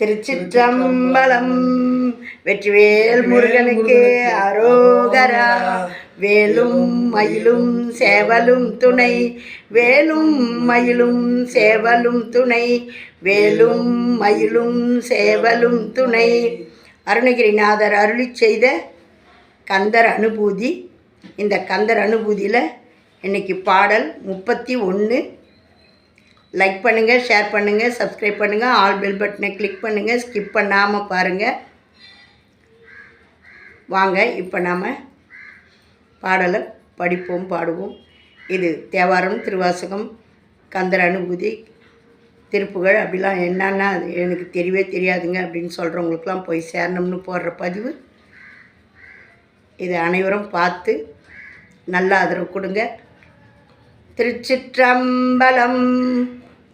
திருச்சிற்றம்பலம். வெற்றிவேல் முருகனுக்கு அரோகரா. வேலும் மயிலும் சேவலும் துணை. வேலும் மயிலும் சேவலும் துணை. வேலும் மயிலும் சேவலும் துணை. அருணகிரிநாதர் அருளி செய்த கந்தர் அனுபூதி. இந்த கந்தர் அனுபூதியில் இன்னைக்கு பாடல் முப்பத்தி ஒன்று லைக் பண்ணுங்கள் ஷேர் பண்ணுங்கள் சப்ஸ்கிரைப் பண்ணுங்கள் ஆல் பெல் பட்டனை கிளிக் பண்ணுங்கள் ஸ்கிப் பண்ணாமல் பாருங்கள் வாங்க இப்போ நாம் பாடலை படிப்போம் பாடுவோம். இது தேவாரம் திருவாசகம் கந்தர் அனுபூதி திருப்புகழ் அப்படிலாம் என்னன்னா அது எனக்கு தெரியவே தெரியாதுங்க அப்படின்னு சொல்கிறவங்களுக்கெல்லாம் போய் சேரணும்னு போடுற பதிவு. இது அனைவரும் பார்த்து நல்ல ஆதரவு கொடுங்க. திருச்சிற்றம்பலம்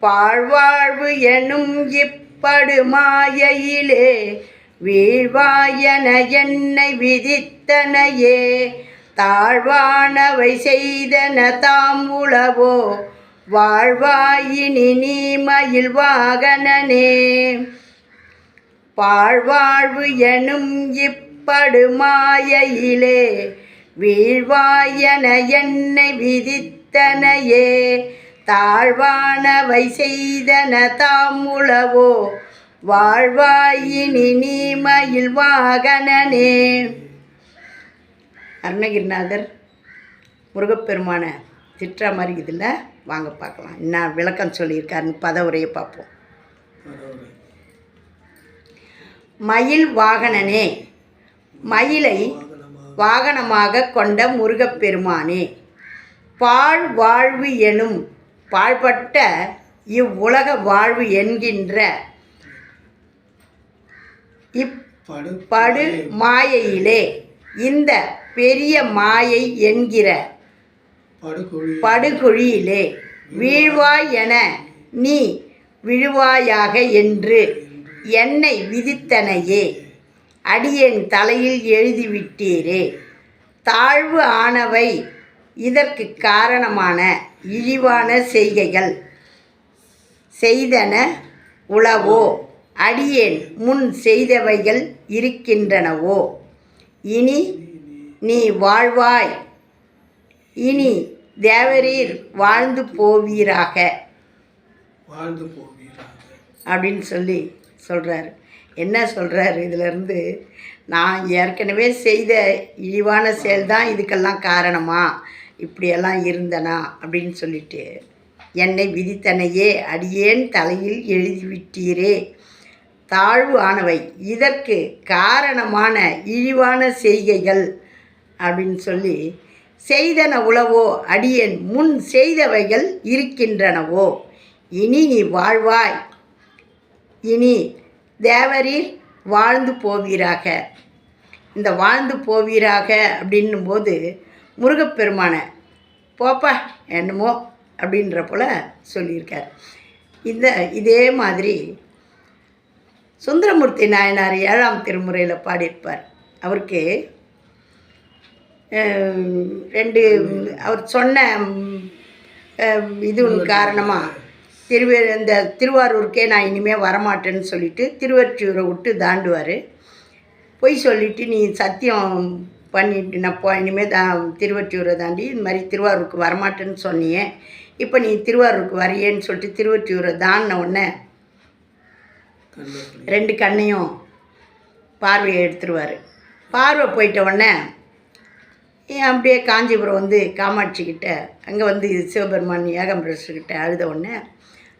பாழ்வாழ்வு எனும் இப்படு மாயையிலே வீழ்வாயன என்னை விதித்தனையே. தாழ்வானவை செய்தன தாம் உளவோ வாழ்வாயினி நீ மயில் வாகனனே. பாழ்வாழ்வு எனும் இப்படு மாயையிலே வீழ்வாயன என்னை விதித்தனையே. தாழ்வானவை செய்தன தாம் உளவோ வாழ்வாயினி நீ மயில் வாகனனே. அருணகிரிநாதர் முருகப்பெருமான திட்டுற மாதிரி இதில் வாங்க பார்க்கலாம். என்ன விளக்கம் சொல்லியிருக்காருன்னு பதவுரையை பார்ப்போம். மயில் வாகனனே மயிலை வாகனமாக கொண்ட முருகப்பெருமானே பாழ் வாழ்வு எனும் பாழ்பட்ட இவ்வுலக வாழ்வு என்கின்ற இப்படு மாயையிலே இந்த பெரிய மாயை என்கிற படுகுழியிலே வீழ்வாய் என நீ விழுவாயாக என்று என்னை விதித்தனையே. அடியேன் தலையில் எழுதிவிட்டீரே. தாழ்வு ஆனவை இதற்கு காரணமான இழிவான செய்கைகள். செய்தன உளவோ? அடியேன் முன் செய்தவைகள் இருக்கின்றனவோ? இனி நீ வாழ்வாய். இனி தேவரீர் வாழ்ந்து போவீராக. வாழ்ந்து போவீராக. அப்படின்னு சொல்லி சொல்கிறாரு என்ன சொல்கிறாரு இதிலேருந்து நான் ஏற்கனவே செய்த இழிவான செயல் தான் இதுக்கெல்லாம் காரணமா? இப்படியெல்லாம் இருந்தனா? அப்படின்னு சொல்லிட்டு என்னை விதித்தனையே அடியேன் தலையில் எழுதிவிட்டீரே. தாழ்வு ஆனவை. இதற்கு காரணமான இழிவான செய்கைகள். அப்படின்னு சொல்லி செய்தன உளவோ அடியேன் முன் செய்தவைகள் இருக்கின்றனவோ. இனி நீ வாழ்வாய். இனி தேவரீர் வாழ்ந்து போவீராக. இந்த வாழ்ந்து போவீராக அப்படின்னும் போது முருகப்பெருமானை போப்பா என்னமோ அப்படின்ற போல் சொல்லியிருக்கார். இந்த இதே மாதிரி சுந்தரமூர்த்தி நாயனார் ஏழாம் திருமுறையில் பாடியிருப்பார். அவருக்கு ரெண்டு அவர் சொன்ன இது காரணமாக திருவே இந்த திருவாரூருக்கே நான் இனிமேல் வரமாட்டேன்னு சொல்லிட்டு திருவற்றியூரை விட்டு தாண்டுவார். பொய் சொல்லிட்டு நீ சத்தியம் பண்ணிட்டு நான் போ இனிமேல் தான் திருவற்றியூரை தாண்டி இந்த மாதிரி திருவாரூருக்கு வரமாட்டேன்னு சொன்னியே. இப்போ நீ திருவாரூருக்கு வரையேன்னு சொல்லிட்டு திருவற்றியூரை தாண்டின உடனே ரெண்டு கண்ணையும் பார்வையை எடுத்துருவார். பார்வை போயிட்ட உடனே ஏன் அப்படியே காஞ்சிபுரம் வந்து காமாட்சி கிட்ட அங்கே வந்து சிவபெருமான் ஏகம்பரசர்கிட்ட அழுத உடனே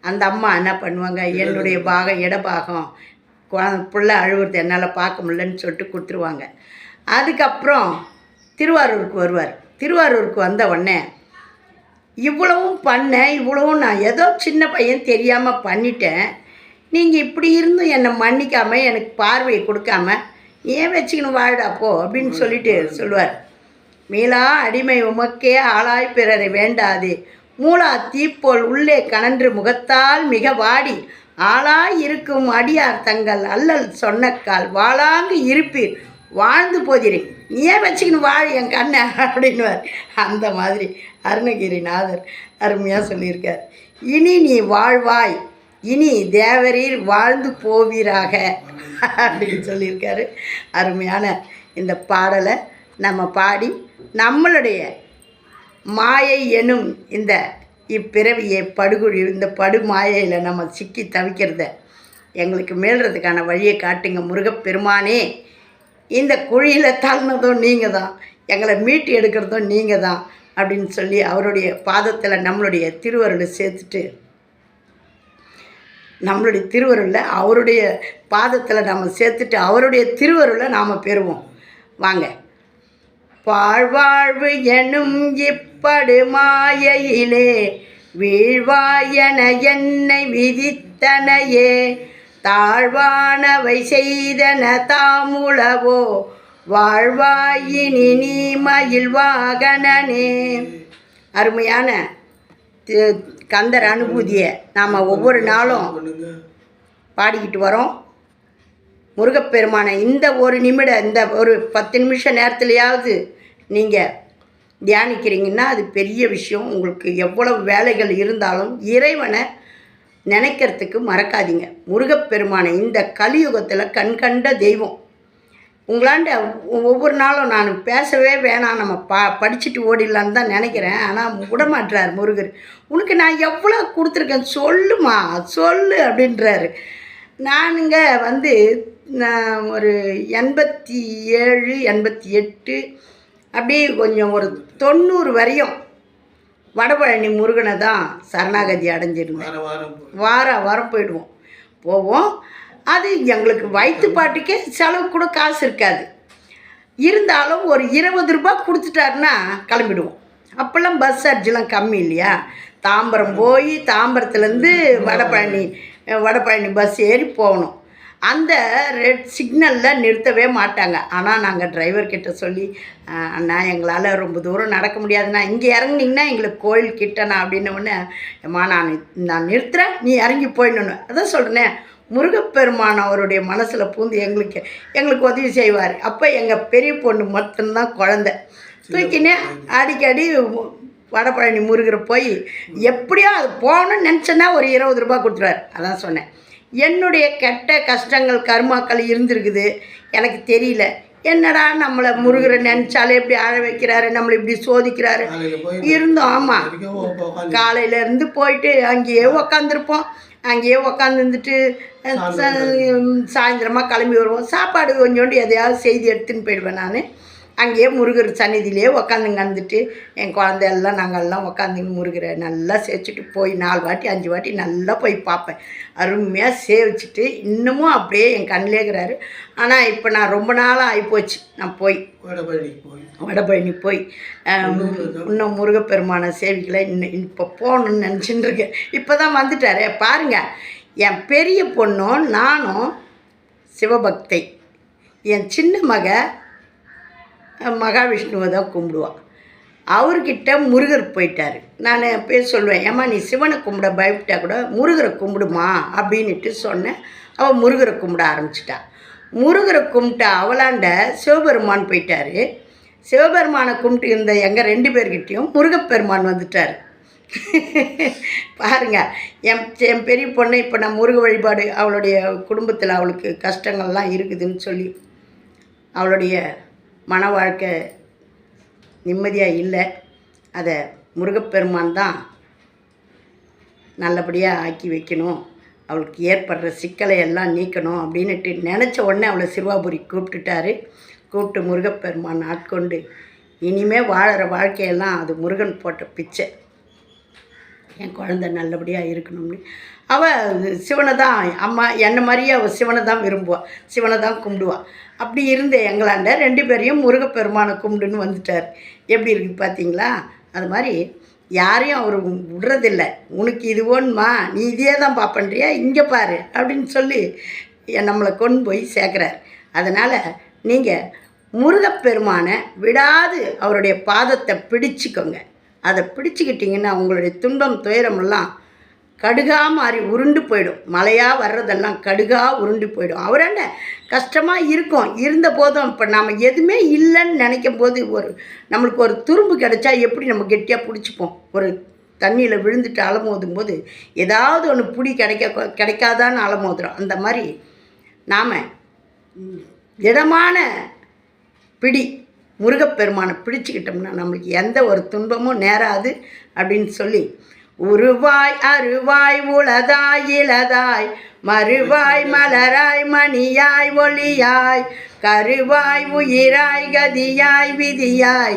அந்த அம்மா என்ன பண்ணுவாங்க? என்னுடைய பாகம் இடபாகம் குழ- புள்ள அழுவுறது என்னால் பார்க்க முடியலன்னு சொல்லிட்டு கொடுத்துருவாங்க. அதுக்கப்புறம் திருவாரூருக்கு வருவார். திருவாரூருக்கு வந்த உடனே இவ்வளவும் பண்ணேன் இவ்வளவும் நான் ஏதோ சின்ன பையன் தெரியாமல் பண்ணிட்டேன். நீங்கள் இப்படி இருந்தும் என்னை மன்னிக்காம எனக்கு பார்வையை கொடுக்காம ஏன் வச்சுக்கணும் வாழ்டா போ அப்படின்னு சொல்லிட்டு சொல்லுவார். மீளா அடிமை உமக்கே ஆளாய் பிறரை வேண்டாதே. மூலா தீப்போல் உள்ளே கனன்று முகத்தால் மிக வாடி. ஆளாய் இருக்கும் அடியார் தங்கள் அல்லல் சொன்னக்கால் வாளாங்கு இருப்பீர். வாழ்ந்து போதிரு. ஏன் வச்சுக்கணும் வாழ் என் கண்ணை? அப்படின்னுவார். அந்த மாதிரி அருணகிரிநாதர் அருமையாக சொல்லியிருக்கார். இனி நீ வாழ்வாய். இனி தேவரீர் வாழ்ந்து போவீராக. அப்படின்னு சொல்லியிருக்காரு. அருமையான இந்த பாடலை நம்ம பாடி நம்மளுடைய மாயை எனும் இந்த இப்பிறவியை படுகுழி இந்த படு மாயையில் நம்ம சிக்கி தவிக்கிறத எங்களுக்கு மேல்றதுக்கான வழியை காட்டுங்க. முருகப்பெருமானே. இந்த குழியில் தள்ளினதும் நீங்கள் தான் எங்களை மீட்டு எடுக்கிறதும் நீங்கள் தான் அப்படின்னு சொல்லி அவருடைய பாதத்தில் நம்மளுடைய திருவருளை சேர்த்துட்டு நம்மளுடைய திருவருளில் அவருடைய பாதத்தில் நம்ம சேர்த்துட்டு அவருடைய திருவருளை நாம் பெறுவோம். வாங்க. வாழ்வாழ்வு எனும் இப்படு மாயையிலே வீழ்வாயன என்னை விதித்தனையே தாழ்வானவை செய்தன தாமுளவோ வாழ்வாயினி நீ மயில் வாகனனே. அருமையான கந்தர் அனுபூதியை. நாம் ஒவ்வொரு நாளும் பாடிக்கிட்டு வரோம். முருகப்பெருமானை இந்த ஒரு நிமிடம் இந்த ஒரு பத்து நிமிஷம் நேரத்துலையாவது நீங்கள் தியானிக்கிறீங்கன்னா அது பெரிய விஷயம். உங்களுக்கு எவ்வளவு வேலைகள் இருந்தாலும் இறைவனை நினைக்கிறதுக்கு மறக்காதீங்க. முருகப்பெருமானை இந்த கலியுகத்தில் கண்கண்ட தெய்வம். உங்களாண்ட ஒவ்வொரு நாளும் நான் பேசவே வேணாம். நம்ம பா படிச்சுட்டு ஓடிடலான்னு தான் நினைக்கிறேன். ஆனால் விடமாட்டுறார் முருகர். உனக்கு நான் எவ்வளோ கொடுத்துருக்கேன் சொல்லுமா? சொல்லு அப்படின்றாரு. நானுங்க வந்து நான் ஒரு எண்பத்தி ஏழு எண்பத்தி எட்டு அப்படியே கொஞ்சம் ஒரு தொண்ணூறு வரையும் வடபழனி முருகனை தான் சரணாகதி அடைஞ்சிருந்தேன் வார வாரம் வாரம் போயிடுவோம். போவோம். அது எங்களுக்கு வயிற்றுப்பாட்டுக்கே செலவு கூட காசு இருக்காது. இருந்தாலும் ஒரு இருபது ரூபாய் கொடுத்துட்டாருன்னா கிளம்பிடுவோம். அப்போல்லாம் பஸ் சார்ஜெலாம் கம்மி இல்லையா? தாம்பரம் போய் தாம்பரத்துலேருந்து வடபழனி வடபழனி பஸ் ஏறி போகணும். அந்த ரெட் சிக்னலில் நிறுத்தவே மாட்டாங்க. ஆனால் நாங்கள் டிரைவர்கிட்ட சொல்லி அண்ணா எங்களால் ரொம்ப தூரம் நடக்க முடியாதுண்ணா இங்கே இறங்குனீங்கன்னா எங்களுக்கு கோயில் கிட்டண்ணா அப்படின்னோடனே அம்மா நான் நான் நிறுத்துகிறேன் நீ இறங்கி போயிடணும் அதான் சொல்கிறேனே முருகப்பெருமான் அவருடைய மனசில் பூந்து எங்களுக்கு எங்களுக்கு உதவி செய்வார். அப்போ எங்கள் பெரிய பொண்ணு மட்டும்தான் குழந்த. தூக்கினே அடிக்கடி வடபழனி முருகரை போய் எப்படியோ அது போகணும்னு நினச்சேன்னா ஒரு இருபது ரூபாய் கொடுத்துருவார். அதான் சொன்னேன். என்னுடைய கெட்ட கஷ்டங்கள் கர்மாக்கள் இருந்திருக்குது. எனக்கு தெரியல. என்னடா நம்மளை முருகரை நினச்சாலே இப்படி அழ வைக்கிறாரு நம்மளை இப்படி சோதிக்கிறாரு. இருந்தோம் ஆமாம் வரைக்கும் உட்காந்து காலையில இருந்து போயிட்டு அங்கேயே உக்காந்துருப்போம். அங்கேயே உக்காந்துருந்துட்டு சாயந்தரமாக கிளம்பி வருவோம். சாப்பாடு கொஞ்சோண்டு எதையாவது செய்தி எடுத்துன்னு போயிடுவேன் நான். அங்கேயே முருகர் சந்நிதியிலே உக்காந்துங்க வந்துட்டு என் குழந்தை எல்லாம் நாங்கள் எல்லாம் உக்காந்துங்க முருகரை நல்லா சேவிச்சுட்டு போய் நாலு வாட்டி அஞ்சு வாட்டி நல்லா போய் பார்ப்பேன். அருமையாக சேவிச்சுட்டு இன்னமும் அப்படியே என் கண்ணிலே இருக்கிறாரு. ஆனால் இப்போ நான் ரொம்ப நாளாக ஆகிப்போச்சு நான் போய் வடபழனிக்கு போய். வடபழனி போய் இன்னும் முருகப்பெருமானை சேவிக்கல. இன்னும் இப்போ போகணும்னு நினச்சிட்டு இருக்கேன். இப்போ தான் வந்துட்டாரே. பாருங்க என் பெரிய பொண்ணும் நானும் சிவபக்தை. என் சின்ன மக மகாவிஷ்ணுவை தான் கும்பிடுவான் அவர்கிட்ட முருகர் போயிட்டார். நான் பேர் சொல்லுவேன் ஏம்மா நீ சிவனை கும்பிட பயப்பட்டா கூட முருகரை கும்பிடுமா? அப்படின்னுட்டு சொன்னேன். அவள் முருகரை கும்பிட ஆரம்பிச்சிட்டா. முருகரை கும்பிட்ட அவளாண்ட சிவபெருமான் போயிட்டாரு. சிவபெருமானை கும்பிட்டு இருந்த எங்கள் ரெண்டு பேர்கிட்டையும் முருகப்பெருமான் வந்துட்டார். பாருங்க என் என் பெரிய பொண்ணை இப்போ நான் முருக வழிபாடு அவளுடைய குடும்பத்தில் அவளுக்கு கஷ்டங்கள்லாம் இருக்குதுன்னு சொல்லி அவளுடைய மன வாழ்க்கை நிம்மதியாக இல்லை அதை முருகப்பெருமான் தான் நல்லபடியாக ஆக்கி வைக்கணும். அவளுக்கு ஏற்படுற சிக்கலை எல்லாம் நீக்கணும் அப்படின்னுட்டு நினச்ச உடனே அவளை சிறுவாபுரி கூப்பிட்டுட்டாரு. கூப்பிட்டு முருகப்பெருமான் ஆட்கொண்டு இனிமே வாழற வாழ்க்கையெல்லாம் அது முருகன் போட்ட பிச்சை. என் குழந்தை நல்லபடியாக இருக்கணும்னு. அவள் சிவனை தான் அம்மா என்ன மாதிரியே அவள் சிவனை தான் விரும்புவாள் சிவனை தான் கும்பிடுவாள் அப்படி இருந்த எங்களாண்ட ரெண்டு பேரையும் முருகப்பெருமானை கும்பிடுன்னு வந்துட்டார். எப்படி இருக்குது பார்த்தீங்களா அது மாதிரி யாரையும் அவர் விடுறதில்ல. உனக்கு இது வேணுமா? நீ இதே தான் பார்ப்பன்றியா இங்கே பாரு அப்படின்னு சொல்லி நம்மளை கொண்டு போய் சேர்க்குறார். அதனால் நீங்கள் முருகப்பெருமானை விடாது அவருடைய பாதத்தை பிடிச்சிக்கோங்க. அதை பிடிச்சிக்கிட்டிங்கன்னா உங்களுடைய துன்பம் துயரமெல்லாம் கடுகா மாறி உருண்டு போயிடும். மழையாக வர்றதெல்லாம் கடுகா உருண்டு போயிடும். அவர் என்ன? கஷ்டமாக இருக்கும். இருந்த போதும் இப்போ நாம் எதுவுமே இல்லைன்னு நினைக்கும் போது ஒரு நம்மளுக்கு ஒரு துரும்பு கிடைச்சா எப்படி நம்ம கெட்டியாக பிடிச்சிப்போம்? ஒரு தண்ணியில் விழுந்துட்டு அலமோதும் போது ஏதாவது ஒன்று பிடி கிடைக்க கிடைக்காதான்னு அலமோதுறோம். அந்த மாதிரி நாம் திடமான பிடி முருகப்பெருமானை பிடிச்சிக்கிட்டோம்னா நம்மளுக்கு எந்த ஒரு துன்பமும் நேராது அப்படின்னு சொல்லி உருவாய் அருவாய் உளதாய் இளதாய் மறுவாய் மலராய் மணியாய் ஒளியாய் கருவாய் உயிராய் கதியாய் விதியாய்